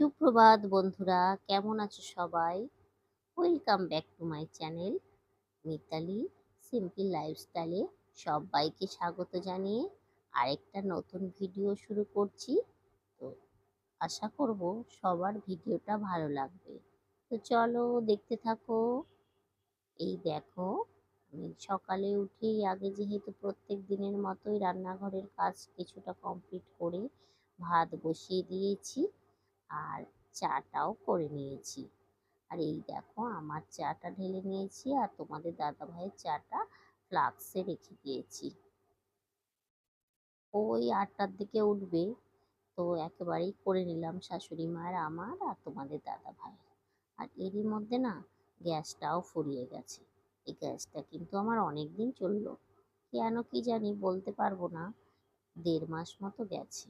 সুপ্রভাত বন্ধুরা, কেমন আছো সবাই? Welcome back to my channel Mitali simple লাইফস্টাইলে সবাইকে স্বাগত জানিয়ে আরেকটা নতুন ভিডিও শুরু করছি। তো আশা করব সবার ভিডিওটা ভালো লাগবে। তো চলো দেখতে থাকো। এই দেখো, আমি সকালে উঠেই আগে যেহেতু প্রত্যেক দিনের মতোই রান্নাঘরের কাজ কিছুটা কমপ্লিট করে ভাত বসিয়ে দিয়েছি। আর চাটাও করে নিয়েছি। আর এই দেখো, আমার চাটা ঢেলে নিয়েছি আর তোমাদের দাদা ভাইয়ের চাটা ফ্লাক্সে রেখে দিয়েছি। ওই আটটার দিকে উঠবে। তো একেবারেই করে নিলাম শাশুড়ি মায়ের আমার আর তোমাদের দাদা ভাই আর এরই মধ্যে না, গ্যাসটাও ফুরিয়ে গেছে। এই গ্যাসটা কিন্তু আমার অনেক দিন চলল। কেন কি জানি বলতে পারব না, দেড় মাস মতো গেছে।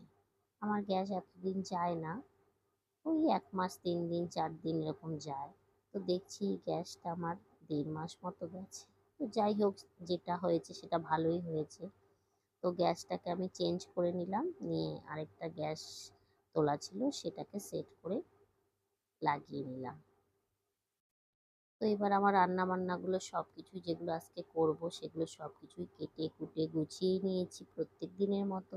আমার গ্যাস এতদিন যায় না। ওই এক মাস, তিন দিন, চার দিন এরকম যায়। তো দেখছি গ্যাসটা আমার দেড় মাস মতো গেছে। তো যাই হোক, যেটা হয়েছে সেটা ভালোই হয়েছে। তো গ্যাসটাকে আমি চেঞ্জ করে নিলাম, নিয়ে আরেকটা গ্যাস তোলা ছিল, সেটাকে সেট করে লাগিয়ে নিলাম। তো এবার আমার রান্না বান্নাগুলো সব কিছু যেগুলো আজকে করব, সেগুলো সব কিছুই কেটে কুটে গুছিয়ে নিয়েছি প্রত্যেক দিনের মতো।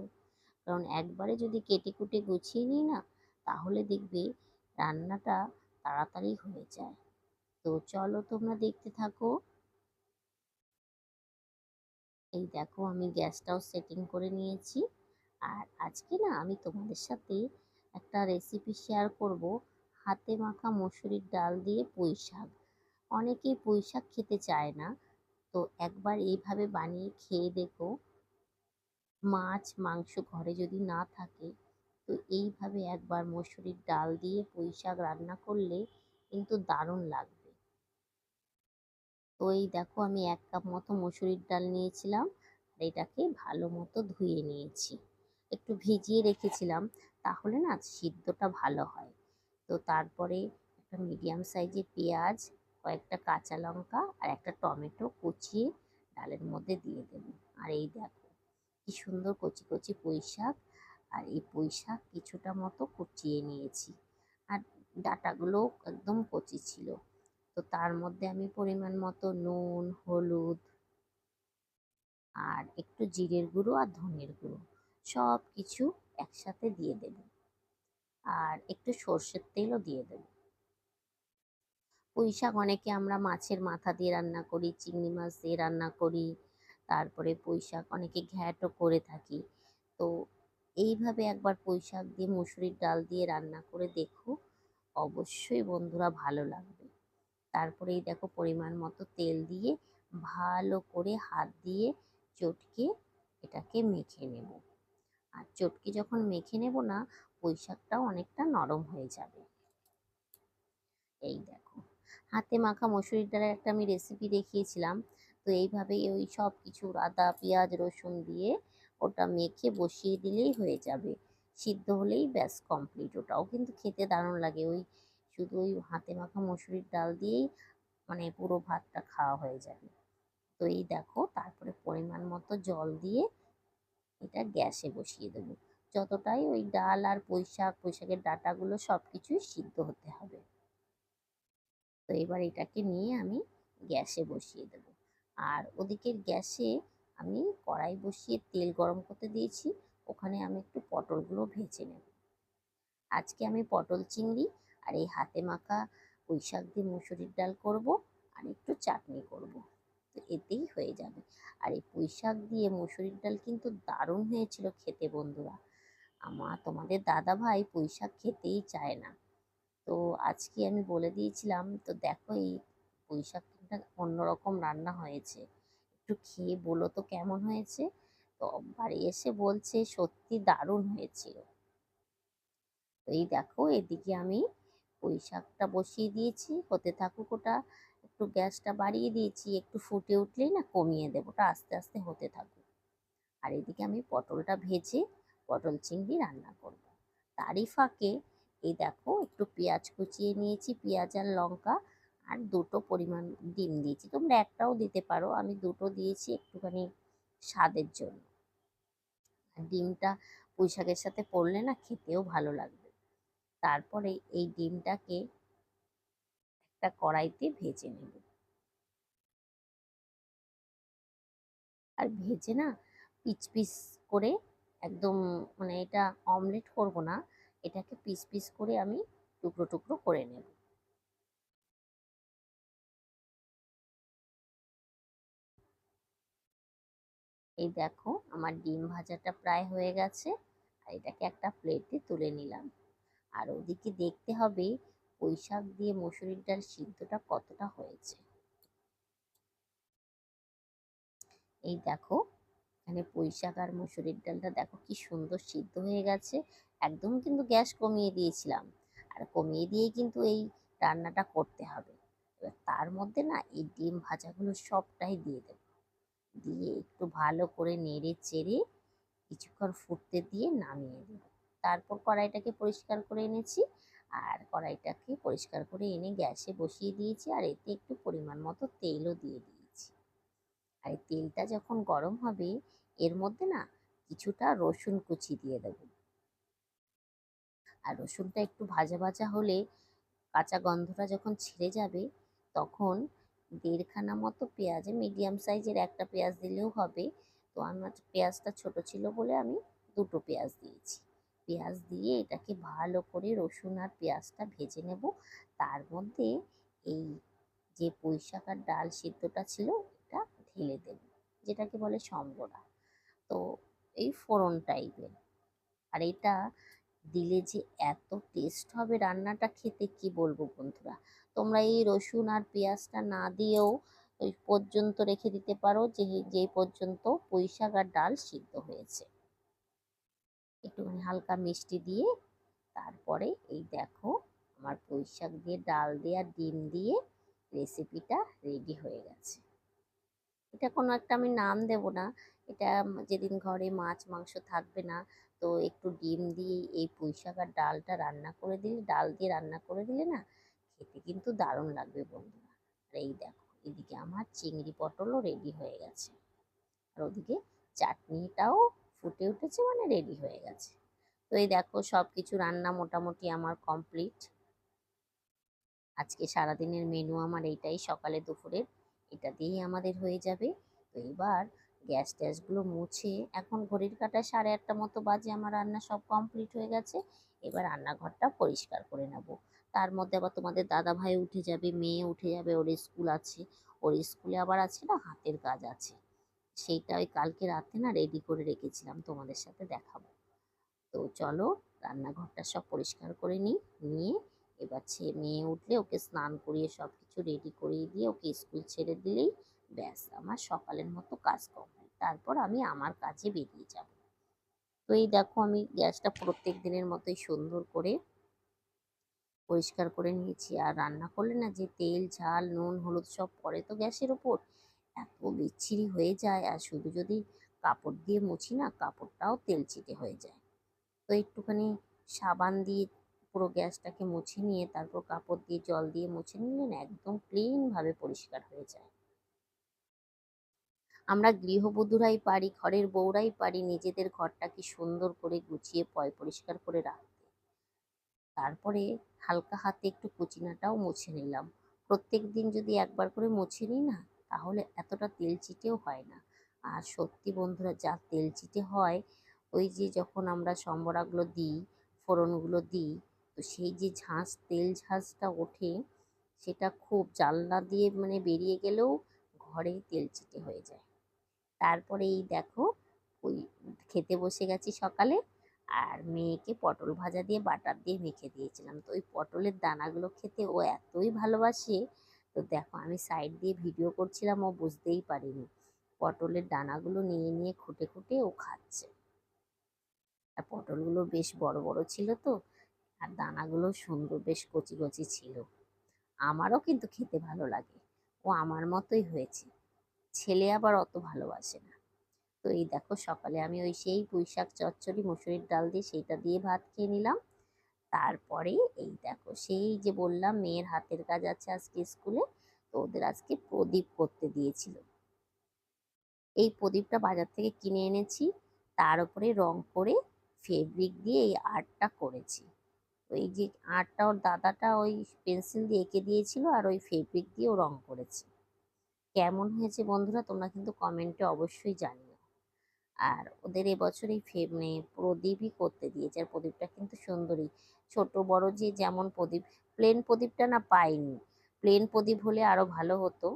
কারণ একবারে যদি কেটে কুটে গুছিয়ে নিই না তাহলে দেখবে রান্নাটা তাড়াতাড়ি হয়ে যায়। তো চলো তোমরা দেখতে থাকো। এই দেখো আমি গ্যাসটাও সেটিং করে নিয়েছি। আর আজকে না আমি তোমাদের সাথে একটা রেসিপি শেয়ার করব। হাতে মাখা মসুরির ডাল দিয়ে পুঁই শাক। অনেকেই পুঁই শাক খেতে চায় না। তো একবার এইভাবে বানিয়ে খেয়ে দেখো। মাছ, মাংস ঘরে যদি না থাকে তো এইভাবে একবার মসুরির ডাল দিয়ে পুঁই শাক রান্না করলে কিন্তু দারুণ লাগবে। তো এই দেখো আমি এক কাপ মতো মসুরির ডাল নিয়েছিলাম আর এটাকে ভালো মতো ধুয়ে নিয়েছি। একটু ভিজিয়ে রেখেছিলাম তাহলে না সিদ্ধটা ভালো হয়। তো তারপরে একটা মিডিয়াম সাইজের পেঁয়াজ, কয়েকটা কাঁচা লঙ্কা আর একটা টমেটো কুচিয়ে ডালের মধ্যে দিয়ে দেব। আর এই দেখো কি সুন্দর কচি কচি পুঁই শাক আর এই শাক কিছুটা মতো কুচিয়ে নিয়েছি। আর ডাটাগুলো একদম কচি ছিল। তো তার মধ্যে আমি পরিমাণ মতো নুন, হলুদ আর একটু জিরের গুঁড়ো আর ধনের গুঁড়ো সব কিছু একসাথে দিয়ে দেব। আর একটু সর্ষের তেলও দিয়ে দেব। পুঁই শাক অনেকে আমরা মাছের মাথা দিয়ে রান্না করি, চিংড়ি মাছ দিয়ে রান্না করি। তারপরে পুঁই শাক অনেকে ঘ্যাটও করে থাকি। তো এইভাবে একবার পুঁই শাক দিয়ে মুসুরির ডাল দিয়ে রান্না করে দেখো, অবশ্যই বন্ধুরা ভালো লাগবে। তারপরে এই দেখো পরিমাণ মতো তেল দিয়ে ভালো করে হাত দিয়ে চটকে এটাকে মেখে নেব। আর চটকে যখন মেখে নেব না পুঁই শাকটাও অনেকটা নরম হয়ে যাবে। এই দেখো, হাতে মাখা মসুরির ডালের একটা আমি রেসিপি দেখিয়েছিলাম। তো এইভাবেই ওই সব কিছু আদা, পেঁয়াজ, রসুন দিয়ে ওটা মেখে বসিয়ে দিলেই হয়ে যাবে। সিদ্ধ হলেই ব্যাস কমপ্লিট ওটাও কিন্তু খেতে দারুণ লাগে। ওই শুধু ওই হাতে মাখা মসুরির ডাল দিয়েই মানে পুরো ভাতটা খাওয়া হয়ে যাবে। তো এই দেখো, তারপরে পরিমাণ মতো জল দিয়ে এটা গ্যাসে বসিয়ে দেবো। যতটাই ওই ডাল আর পুঁই শাক পুঁই শাকের ডাটাগুলো সব কিছুই সিদ্ধ হতে হবে। তো এবার এটাকে নিয়ে আমি গ্যাসে বসিয়ে দেব। আর ওদিকের গ্যাসে আমি কড়াই বসিয়ে তেল গরম করতে দিয়েছি, ওখানে আমি একটু পটলগুলো ভেজে নেব। আজকে আমি পটল চিংড়ি আর এই হাতে মাখা পুঁই শাক দিয়ে মুসুরির ডাল করব আর একটু চাটনি করব। তো এতেই হয়ে যাবে। আর এই পুঁই শাক দিয়ে মুসুরির ডাল কিন্তু দারুণ হয়েছিল খেতে বন্ধুরা। আমার তোমাদের দাদা ভাই পুঁই শাক খেতেই চায় না। তো আজকে আমি বলে দিয়েছিলাম, তো দেখো এই পুঁই শাকটা অন্যরকম রান্না হয়েছে। একটু খেয়ে বলো তো কেমন হয়েছে? তো বাড়ি এসে বলছে, সত্যি দারুণ হয়েছিল। তো এই দেখো, এদিকে আমি পুঁই শাকটা বসিয়ে দিয়েছি, হতে থাকুক ওটা একটু গ্যাসটা বাড়িয়ে দিয়েছি, একটু ফুটে উঠলেই না কমিয়ে দেবো, ওটা আস্তে আস্তে হতে থাকুক। আর এদিকে আমি পটলটা ভেজে পটল চিংড়ি রান্না করব। তারই ফাঁকে এই দেখো, একটু পেঁয়াজ কুচিয়ে নিয়েছি, পেঁয়াজ আর লঙ্কা। আর দুটো পরিমাণ ডিম দিয়েছি। তোমরা একটাও দিতে পারো, আমি দুটো দিয়েছি একটুখানি স্বাদের জন্য। ডিমটা পুঁই শাকের সাথে পড়লে না খেতেও ভালো লাগবে। তারপরে এই ডিমটাকে একটা কড়াইতে ভেজে নেব। আর ভেজে না পিচ পিস করে একদম মানে এটা অমলেট করব না, এটাকে পিস পিস করে আমি টুকরো টুকরো করে নেব। এই দেখো, আমার ডিম ভাজাটা প্রায় হয়ে গেছে। আর এটাকে একটা প্লেটে তুলে নিলাম। আর ওদিকে দেখতে হবে, পুঁই শাক দিয়ে মসুরির ডাল সিদ্ধটা কতটা হয়েছে। এই দেখো, এখানে পুঁই আর মসুরির ডালটা দেখো কি সুন্দর সিদ্ধ হয়ে গেছে। একদম কিন্তু গ্যাস কমিয়ে দিয়েছিলাম। আর কমিয়ে দিয়েই কিন্তু এই রান্নাটা করতে হবে। এবার তার মধ্যে না, এই ডিম ভাজাগুলো সবটাই দিয়ে দেবো। দিয়ে একটু ভালো করে নেড়ে চেড়ে কিছুক্ষণ ফুটতে দিয়ে নামিয়ে দেবো। তারপর কড়াইটাকে পরিষ্কার করে এনেছি আর কড়াইটাকে পরিষ্কার করে এনে গ্যাসে বসিয়ে দিয়েছি আর এতে একটু পরিমাণ মতো তেলও দিয়ে দিয়েছি। আর তেলটা যখন গরম হবে, এর মধ্যে না কিছুটা রসুন কুচি দিয়ে দেবো। আর রসুনটা একটু ভাজা ভাজা হলে কাঁচা গন্ধটা যখন ছেড়ে যাবে, তখন দেড়খানা মতো পেঁয়াজে মিডিয়াম সাইজের একটা পেঁয়াজ দিলেও হবে। তো আমার পেঁয়াজটা ছোট ছিল বলে আমি দুটো পেঁয়াজ দিয়েছি। পেঁয়াজ দিয়ে এটাকে ভালো করে রসুন আর পেঁয়াজটা ভেজে নেব। তার মধ্যে এই যে পুঁই শাক আর ডাল সিদ্ধটা ছিল, এটা ঢেলে দেব, যেটাকে বলে সম্বরা। তো এই ফোড়ন টাইপের আর এটা দিলে যে এত টেস্ট হবে রান্নাটা খেতে কি বলব বন্ধুরা? তোমরা এই রসুন আর পেঁয়াজটা না দিয়েও ওই পর্যন্ত রেখে দিতে পারো যে যেই পর্যন্ত পুঁই শাক আর ডাল সিদ্ধ হয়েছে। একটুখানি হালকা মিষ্টি দিয়ে তারপরে এই দেখো আমার পুঁই শাক দিয়ে, ডাল দিয়ে আর ডিম দিয়ে রেসিপিটা রেডি হয়ে গেছে। এটা কোনো একটা আমি নাম দেব না। এটা যেদিন ঘরে মাছ মাংস থাকবে না তো একটু ডিম দিয়ে এই পুঁই শাক আর ডালটা রান্না করে দিলে, ডাল দিয়ে রান্না করে দিলে না খেতে কিন্তু দারুণ লাগবে বন্ধুরা। আর এই দেখো, এদিকে আমার চিংড়ি পটলও রেডি হয়ে গেছে। আর ওদিকে চাটনিটাও ফুটে উঠেছে মানে রেডি হয়ে গেছে। তো এই দেখো সব কিছু রান্না মোটামুটি আমার কমপ্লিট আজকে সারাদিনের মেনু আমার এইটাই, সকালে, দুপুরের। এটা দিয়েই আমাদের হয়ে যাবে। তো এবার গ্যাস ট্যাসগুলো মুছে এখন ঘড়ির কাটায় সাড়ে আটটা মতো বাজে, আমার রান্না সব কমপ্লিট হয়ে গেছে। এবার রান্নাঘরটা পরিষ্কার করে নেব। তার মধ্যে আবার তোমাদের দাদা ভাই উঠে যাবে, মেয়ে উঠে যাবে, ওর স্কুল আছে। ওর স্কুলে আবার আছে না, হাতের কাজ আছে। সেইটা ওই কালকে রাতে না রেডি করে রেখেছিলাম, তোমাদের সাথে দেখাবো। তো চলো রান্নাঘরটা সব পরিষ্কার করে নিই, নিয়ে এবার মেয়ে উঠলে ওকে স্নান করিয়ে সব কিছু রেডি করিয়ে দিয়ে ওকে স্কুল ছেড়ে দিলেই ব্যাস, আমার সকালের মতো কাজ কমপ্লিট তারপর আমি আমার কাজে বেরিয়ে যাব। তো এই দেখো আমি গ্যাসটা প্রত্যেক দিনের মতোই সুন্দর করে পরিষ্কার করে নিয়েছি। আর রান্না করলে না যে তেল, ঝাল, নুন, হলুদ সব পড়ে তো গ্যাসের ওপর। এত বিচ্ছিরি হয়ে যায়। আর শুধু যদি কাপড় দিয়ে মুছি না, কাপড়টাও তেল ছিটে হয়ে যায়। তো একটুখানি সাবান দিয়ে পুরো গ্যাসটাকে মুছে নিয়ে, তারপর কাপড় দিয়ে জল দিয়ে মুছে নিলে না একদম ক্লিনভাবে পরিষ্কার হয়ে যায়। আমরা গৃহবধূরাই পারি, ঘরের বউরাই পারি, নিজেদের ঘরটাকে সুন্দর করে গুছিয়ে পয় পরিষ্কার করে রাখতে। তারপরে হালকা হাতে একটু কুচিনাটাও মুছে নিলাম। প্রত্যেক দিন যদি একবার করে মুছে নিই না, তাহলে এতটা তেল চিটেও হয় না। আর সত্যি বন্ধুরা, যা তেল চিটে হয়, ওই যে যখন আমরা সম্বরাগুলো দিই, ফোড়নগুলো দিই, তো সেই যে ঝাঁস তেল ঝাঁসটা ওঠে, সেটা খুব জানলা দিয়ে মানে বেরিয়ে গেলেও ঘরে তেল চিটে হয়ে যায়। তারপরে এই দেখো ওই খেতে বসে গেছি সকালে আর মেয়েকে পটল ভাজা দিয়ে, বাটার দিয়ে মেখে দিয়েছিলাম। তো ওই পটলের দানাগুলো খেতে ও এতই ভালোবাসে। তো দেখো আমি সাইড দিয়ে ভিডিও করছিলাম, ও বুঝতেই পারিনি। পটলের দানাগুলো নিয়ে নিয়ে খুঁটে খুঁটে ও খাচ্ছে। আর পটলগুলো বেশ বড় বড় ছিল তো, আর দানাগুলো সুন্দর বেশ কচি কচি ছিল। আমারও কিন্তু খেতে ভালো লাগে। ও আমার মতোই হয়েছে। ছেলে আবার অত ভালোবাসে না। তো এই দেখো সকালে আমি ওই সেই পুঁই শাক চচ্চড়ি, মুসুরির ডাল দিয়ে সেইটা দিয়ে ভাত খেয়ে নিলাম। তারপরে এই দেখো সেই যে বললাম মেয়ের হাতের কাজ আছে আজকে স্কুলে, তো ওদের আজকে প্রদীপ করতে দিয়েছিল। এই প্রদীপটা বাজার থেকে কিনে এনেছি, তার উপরে রং করে ফেব্রিক দিয়ে এই আর্টটা করেছি। এই যে আর্টটা ওর দাদাটা ওই পেন্সিল দিয়ে এঁকে দিয়েছিল আর ওই ফেব্রিক দিয়েও রং করেছে। কেমন হয়েছে বন্ধুরা তোমরা কিন্তু কমেন্টে অবশ্যই জানিও। আর ওদের এবছর এই ফে মানে প্রদীপই করতে দিয়েছে। আর প্রদীপটা কিন্তু সুন্দরই ছোট, বড় যে যেমন প্রদীপ প্লেন প্রদীপটা না পাইনি। প্লেন প্রদীপ হলে আরও ভালো হতো।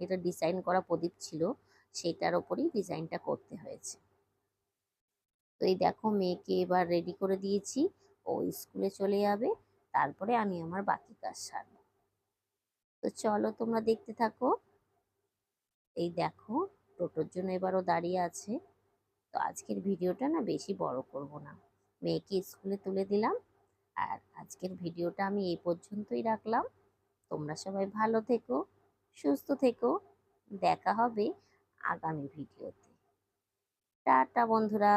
এটা ডিজাইন করা প্রদীপ ছিল। সেটার ওপরেই ডিজাইনটা করতে হয়েছে। তো এই দেখো, মেয়েকে এবার রেডি করে দিয়েছি। ও স্কুলে চলে যাবে। তারপরে আমি আমার বাকি কাজ সারবো। তো চলো তোমরা দেখতে থাকো। এই দেখো, টোটোর জন্য এবারও দাঁড়িয়ে আছে। তো আজকের ভিডিওটা না বেশি বড় করব না। মেয়েকে স্কুলে তুলে দিলাম আর আজকের ভিডিওটা আমি এই পর্যন্তই রাখলাম। তোমরা সবাই ভালো থেকো, সুস্থ থেকো। দেখা হবে আগামী ভিডিওতে। টাটা বন্ধুরা।